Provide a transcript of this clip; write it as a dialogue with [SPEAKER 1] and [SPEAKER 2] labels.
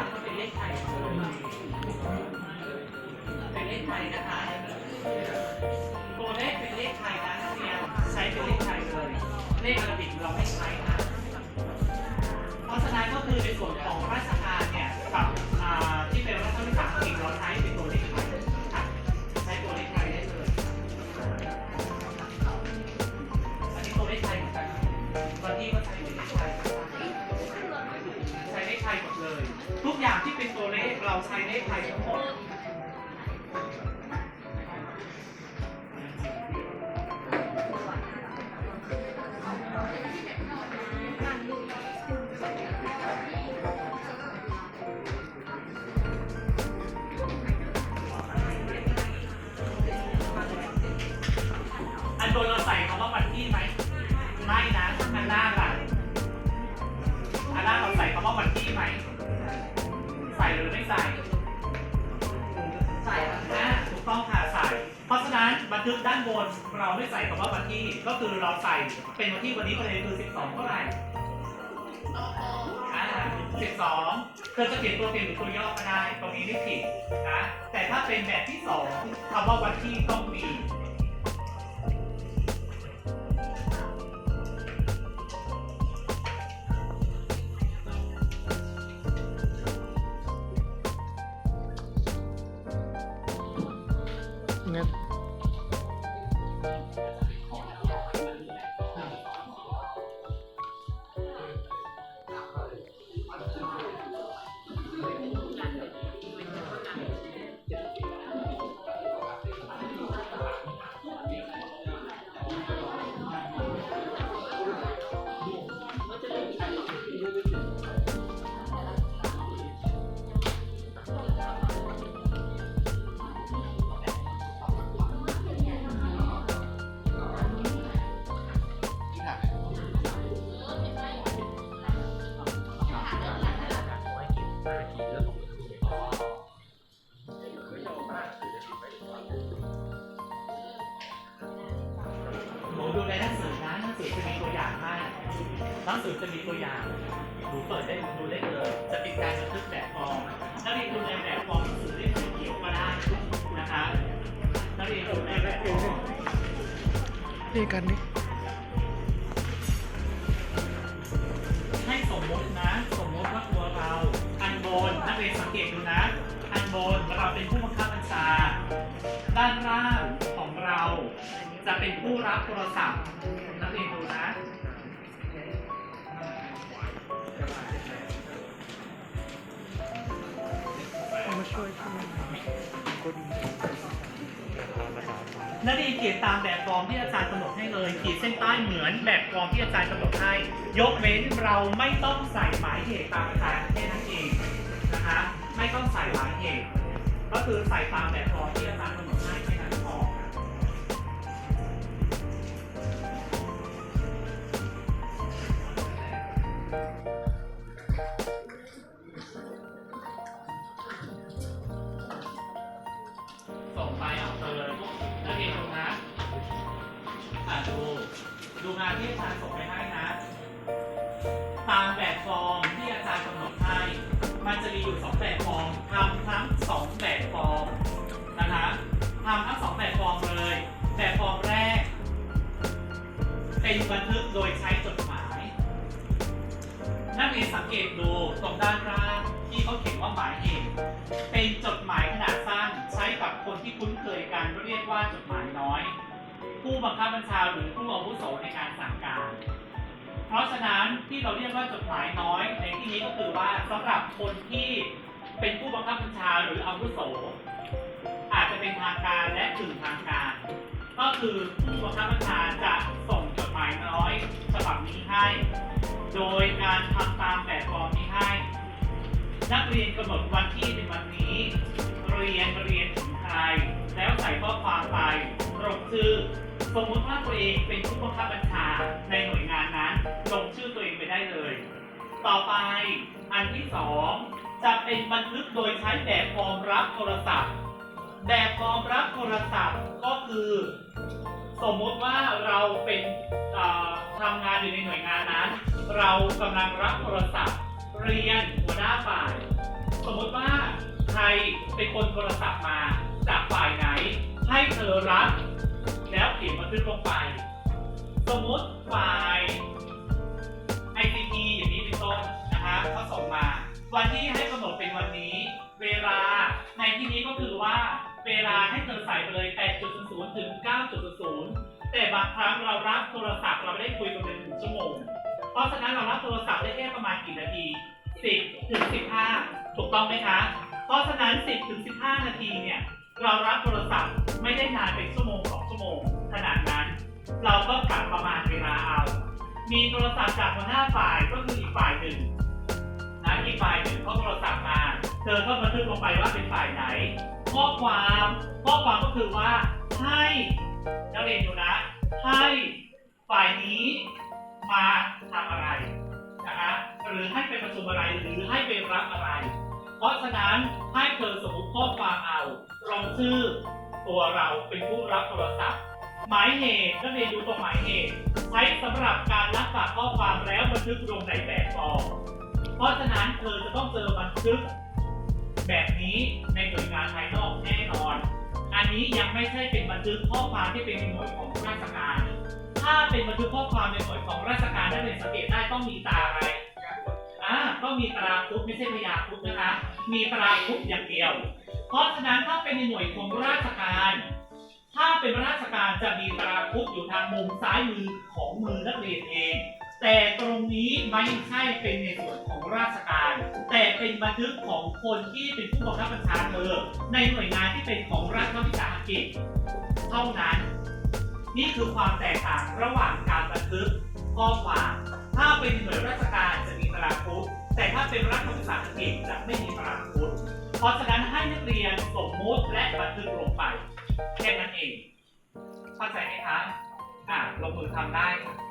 [SPEAKER 1] างก็เป็นเลขไทยเป็นเลขไทยนะคะตัวเลขเป็นเลขไทยนะ ขเราใช้เลขไทยทั้งหมดอันบนเราใส่คำว่าวันที่ไหมไม่นะอันล่า ทึกด้านบนเราไม่ใส่คำว่าวันที่ก็คือเราใส่เป็นวันที่วันนี้ประเด็นคือ 12 เท่าไหร่อ่า12เธอจะเปลี่ยนตัวเปลี่ยนหรือตัวย่อก็ได้ตรงนี้ไม่ผิดนะแต่ถ้าเป็นแบบที่สองคำว่าวันที่ต้องมี สือนะหนังสือจะมีตัวอย่างให้หนังสือจะมีตัวอย่างหนูเปิดได้ดูได้เลย จะเป็นการบันทึกแบบฟอร์มถ้าเรียนดูในแบบฟอร์มหนังสือเล่มสีเขียวก็ได้นะคะถ้าเรียนดูในแบบฟอร์ม
[SPEAKER 2] นี่กันนี่
[SPEAKER 1] ให้สมมตินะ สมมติว่าตัวเราอันบนนักเรียนสังเกตดูนะ อันบนเราเป็นผู้บังคับบัญชา ด้านล่างของเรา จะเป็นผู้รับโทรศัพท์นักเรียนดูนะ
[SPEAKER 2] เอามาช่วยทำกด
[SPEAKER 1] นักเรียนเขียนตามแบบฟอร์มที่อาจารย์กำหนดให้เลยขีดเส้นใต้เหมือนแบบฟอร์มที่อาจารย์กำหนดให้ ยกเว้นเราไม่ต้องใส่หมายเหตุตามอาจารย์แค่นั้นเองนะคะไม่ต้องใส่หมายเหตุก็คือใส่ตามแบบฟอร์มที่ ดูงานที่อาจารย์ส่งไปให้นะ ตามแบบฟอร์มที่อาจารย์กำหนดให้ มันจะมีอยู่สองแบบฟอร์มท ผู้บังคับบัญชาหรือผู้อาวุโสในการสั่งการ เพราะฉะนั้นที่เราเรียกว่าจดหมายน้อย ในที่นี้ก็คือว่าสำหรับคนที่เป็นผู้บังคับบัญชาหรืออาวุโส อาจจะเป็นทางการและถึงทางการ ก็คือผู้บังคับบัญชาจะส่งจดหมายน้อยฉบับนี้ให้ โดยการทำตามแบบฟอร์มนี้ให้ นักเรียนกำหนดวันที่เป็นวันนี้ เรียนเรียนถึงใครแล้วใส่ข้อความไปลงชื่อ สมมติว่าตัวเองเป็นผู้บังคับบัญชาในหน่วยงานนั้น ลงชื่อตัวเองไปได้เลย ต่อไปอันที่สองจะเป็นบันทึกโดยใช้แบบฟอร์มรับโทรศัพท์ แบบฟอร์มรับโทรศัพท์ก็คือ สมมติว่าเราเป็นทำงานอยู่ในหน่วยงานนั้น เรากำลังรับโทรศัพท์ เรียนหัวหน้าฝ่าย สมมติว่าใครเป็นคนโทรศัพท์มาจากฝ่ายไหน ให้เธอรับ แล้วเขียนบันทึกลงไป สมมติฝ่าย ICT อย่างนี้เป็นต้นนะคะเขาส่งมา วันที่ให้กำหนดเป็นวันนี้ เวลาในที่นี้ก็คือว่าเวลาให้เธอใส่ไปเลย 8.00 ถึง 9.00 แต่บางครั้งเรารับโทรศัพท์เราไม่ได้คุยกันเป็นหนึ่งชั่วโมง เพราะฉะนั้นเรารับโทรศัพท์ได้แค่ประมาณกี่นาที 10 ถึง 15 ถูกต้องไหมคะ เพราะฉะนั้น 10 ถึง 15 นาทีเนี่ย เรารับโทรศัพท์ไม่ได้นานเป็นชั่วโมง เราก็กะประมาณเวลาเอา มีโทรศัพท์จากหัวหน้าฝ่ายก็คืออีกฝ่ายหนึ่งนะอีกฝ่ายหนึ่งเขาโทรศัพท์มา เธอก็บันทึกลงไปว่าเป็นฝ่ายไหน ข้อความข้อความก็คือว่าให้นักเรียนดูนะ ให้ฝ่ายนี้มาทำอะไรนะคะหรือให้ไปประชุมอะไรหรือให้ไปรับอะไร เพราะฉะนั้นให้เธอสมมติข้อความเอาลงชื่อตัวเราเป็นผู้รับโทรศัพท์ หมายเหตุนักเรียนดูตรงหมายเหตุ ใช้สำหรับการรับฝากข้อความแล้วบันทึกลงในแบบฟอร์มเพราะฉะนั้นเธอจะต้องเจอบันทึก แบบนี้ในหน่วยงานภายนอกแน่นอน อันนี้ยังไม่ใช่เป็นบันทึกข้อความที่เป็นหน่วยของราชการ ถ้าเป็นบันทึกข้อความในหน่วยของราชการได้เป็นสังเกตได้ต้องมีตราอะไรอ่าต้องมีตราคุดไม่ใช่พยาคุดนะคะ มีตราคุดอย่างเดียว เพราะฉะนั้นถ้าเป็นในหน่วยของราชการ ถ้าเป็นพราชการจะมีตราคุดอยู่ทางมุมซ้ายมือของมือนักเรียนเอง แต่ตรงนี้ไม่ใช่เป็นในส่วนของราชการ แต่เป็นบันทึกของคนที่เป็นผู้บังคับบัญชาเธอในหน่วยงานที่เป็นของรัฐวิสาหกิจเท่านั้น นี่คือความแตกต่างระหว่างการบันทึกข้อความถ้าเป็นหน่วยราชการจะมีตราคุดแต่ถ้าเป็นรัฐวิสาหกิจจะไม่มีตราคุดเพราะฉะนั้น เข้าใจไหมคะ อะลงมือทำได้ค่ะ